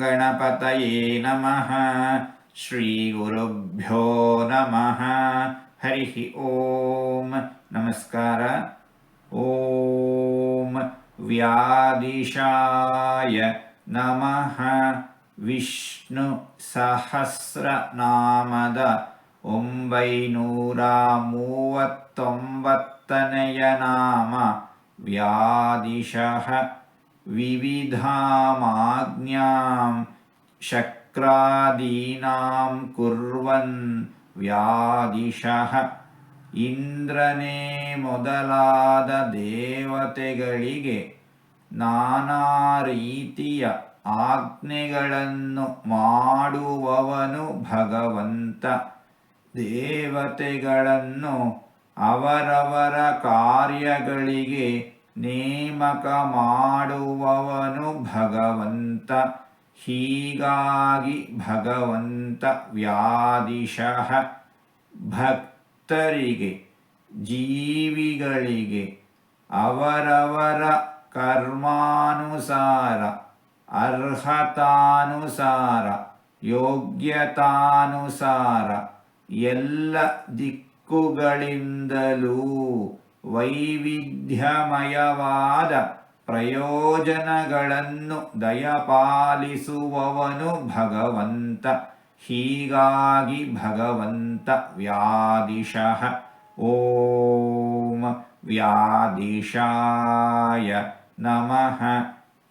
ಗಣಪತಯೇ ನಮಃ ಶ್ರೀಗುರುಭ್ಯೋ ನಮಃ ಹರಿ ಓಂ ನಮಸ್ಕಾರ ಓಂ ವ್ಯಾದಿಶಾಯ ನಮಃ ವಿಷ್ಣು ಸಹಸ್ರನಾಮದ ಒಂಬೈನೂರ ಮೂವತ್ತೊಂಬತ್ತನೆಯ ನಾಮ ವ್ಯಾದಿಶಃ ವಿವಿಧಾಮಾಜ್ಞಾಂ शक्रादीनां ಕುರ್ವನ್ ವ್ಯಾದಿಶಃ ಇಂದ್ರನೇ ಮೊದಲಾದ ದೇವತೆಗಳಿಗೆ ನಾನಾ ರೀತಿಯ ಆಜ್ಞೆಗಳನ್ನು ಮಾಡುವವನು ಭಗವಂತ। ದೇವತೆಗಳನ್ನು ಅವರವರ ಕಾರ್ಯಗಳಿಗೆ ನೇಮಕ ಮಾಡುವವನು ಭಗವಂತ ಹೀಗಾಗಿ ಭಗವಂತ ವ್ಯಾದಿಶಃ ಭಕ್ತರಿಗೆ ಜೀವಿಗಳಿಗೆ ಅವರವರ ಕರ್ಮಾನುಸಾರ ಅರ್ಹತಾನುಸಾರ ಯೋಗ್ಯತಾನುಸಾರ ಎಲ್ಲ ದಿಕ್ಕುಗಳಿಂದಲೂ ವೈವಿಧ್ಯಮಯವಾದ ಪ್ರಯೋಜನಗಳನ್ನು ದಯಪಾಲಿಸುವವನು ಭಗವಂತ. ಹೀಗಾಗಿ ಭಗವಂತ ವ್ಯಾದಿಶಃ ಓಂ ವ್ಯಾದಿಶಾಯ ನಮಃ.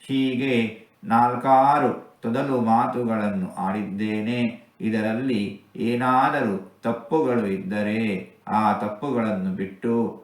ಹೀಗೆ ನಾಲ್ಕಾರು ತೊದಲು ಮಾತುಗಳನ್ನು ಆಡಿದ್ದೇನೆ. ಇದರಲ್ಲಿ ಏನಾದರೂ ತಪ್ಪುಗಳು ಇದ್ದರೆ ಆ ತಪ್ಪುಗಳನ್ನು ಬಿಟ್ಟು